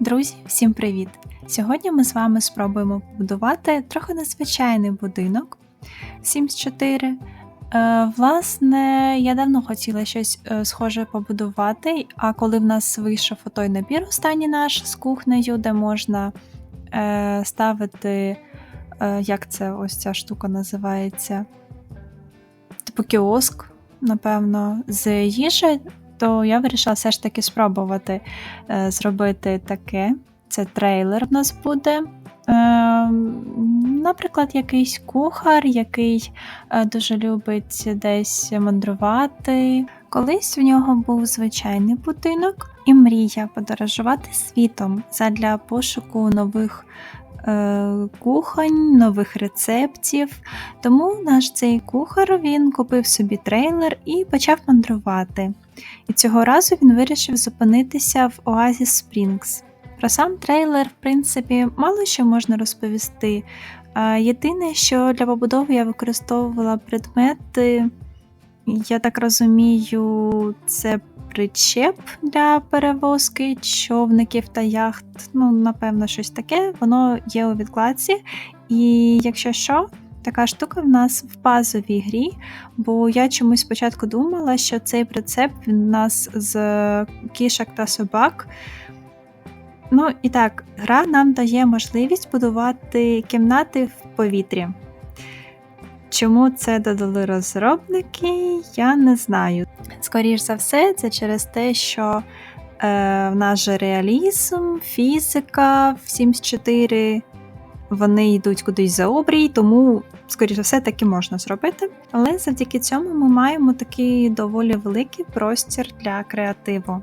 Друзі, всім привіт! Сьогодні ми з вами спробуємо побудувати трохи незвичайний будинок Sims 4. Е, власне, я давно хотіла щось е, схоже побудувати, а коли в нас вийшов той набір останній наш з кухнею, де можна е, ставити, як це ось ця штука називається? Типу кіоск, напевно, з їжі, то я вирішила все ж таки спробувати е, зробити таке. Це трейлер в нас буде. Е, наприклад, якийсь кухар, який е, дуже любить десь мандрувати. Колись в нього був звичайний будинок і мрія подорожувати світом задля пошуку нових кухонь, нових рецептів. Тому наш цей кухар він купив собі трейлер і почав мандрувати. І цього разу він вирішив зупинитися в Оазіс Спрінгс. Про сам трейлер, в принципі, мало що можна розповісти. Єдине, що для побудови я використовувала предмети, я так розумію, це причеп для перевозки човників та яхт. Ну, напевно, щось таке. Воно є у відкладці. І якщо що, така штука в нас в базовій грі, бо я чомусь спочатку думала, що цей прицеп у нас з кішок та собак. Ну і так, гра нам дає можливість будувати кімнати в повітрі. Чому це додали розробники, я не знаю. Скоріш за все, це через те, що е, в нас же реалізм, фізика в Sims 4 вони йдуть кудись за обрій, тому, скоріш за все, таки можна зробити. Але завдяки цьому ми маємо такий доволі великий простір для креативу.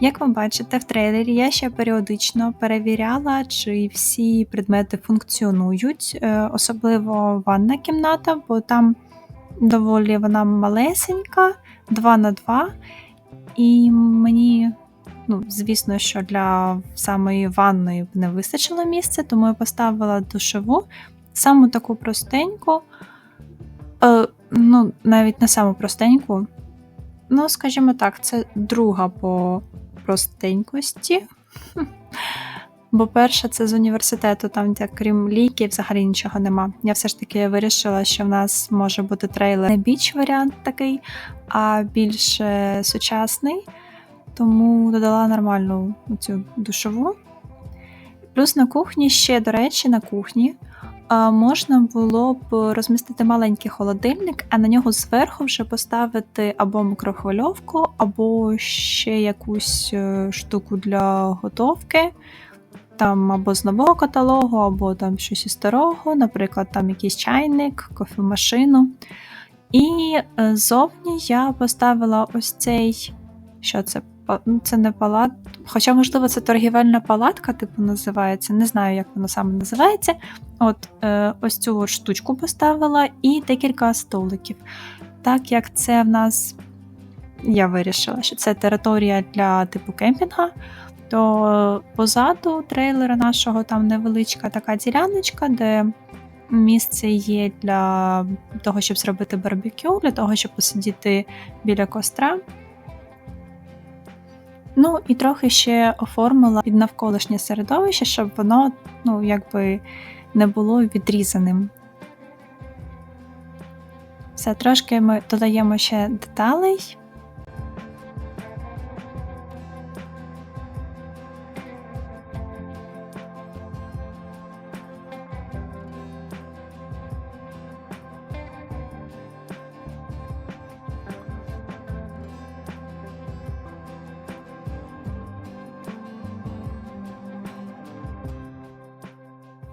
Як ви бачите, в трейлері я ще періодично перевіряла, чи всі предмети функціонують, е, особливо ванна кімната, бо там доволі вона малесенька, 2 на 2 і мені, ну, звісно, що для самої ванної не вистачило місця, тому я поставила душову, саму таку простеньку, е, ну, навіть не саму простеньку. Ну, скажімо так, це друга по простенькості. Бо перше, це з університету, там, де крім ліки, взагалі нічого нема. Я все ж таки вирішила, що в нас може бути трейлер не біч варіант такий, а більш сучасний. Тому додала нормальну цю душову. Плюс на кухні ще, до речі, на кухні можна було б розмістити маленький холодильник, а на нього зверху вже поставити або мікрохвильовку, або ще якусь е, штуку для готовки. Там або з нового каталогу, або там щось із старого, наприклад, там якийсь чайник, кофемашину. І е, зовні я поставила ось цей, що це? Ну, це не палат, Хоча, можливо, це торгівельна палатка, типу, називається. Не знаю, як воно саме називається. От е, ось цю от штучку поставила і декілька столиків. Так як це в нас, я вирішила, що це територія для типу кемпінга, то позаду трейлера нашого там невеличка така діляночка, де місце є для того, щоб зробити барбекю, для того, щоб посидіти біля костра. Ну і трохи ще оформила під навколишнє середовище, щоб воно, ну, якби не було відрізаним. Все, трошки ми додаємо ще деталей.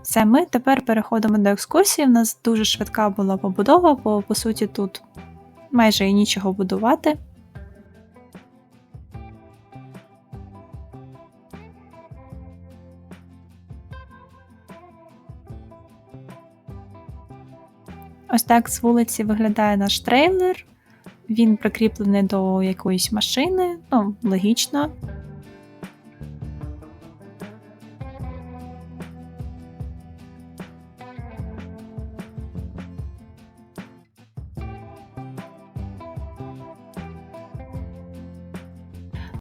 Все, ми тепер переходимо до екскурсії. У нас дуже швидка була побудова, бо по суті тут майже і нічого будувати. Ось так з вулиці виглядає наш трейлер. Він прикріплений до якоїсь машини, ну, логічно.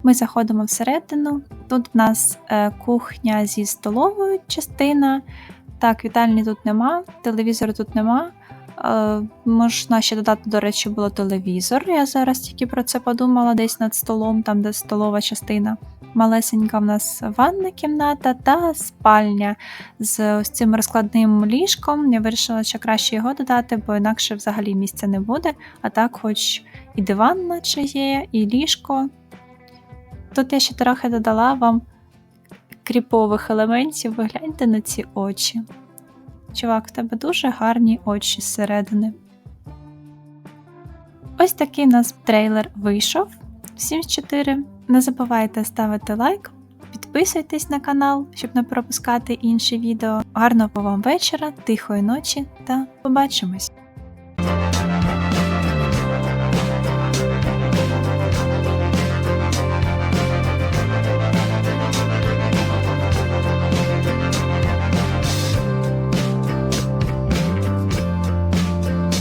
Ми заходимо всередину. Тут в нас е, кухня зі столовою частина. Так, вітальні тут нема, телевізору тут нема. Е, можна ще додати, до речі, було телевізор. Я зараз тільки про це подумала, десь над столом, там де столова частина. Малесенька в нас ванна кімната та спальня з ось цим розкладним ліжком. Я вирішила, що краще його додати, бо інакше взагалі місця не буде. А так, хоч і диван наче є, і ліжко. Тут я ще трохи додала вам кріпових елементів. Ви гляньте на ці очі. Чувак, в тебе дуже гарні очі зсередини. Ось такий у нас трейлер вийшов. Всім з 4. Не забувайте ставити лайк, підписуйтесь на канал, щоб не пропускати інші відео. Гарного вам вечора, тихої ночі та побачимось!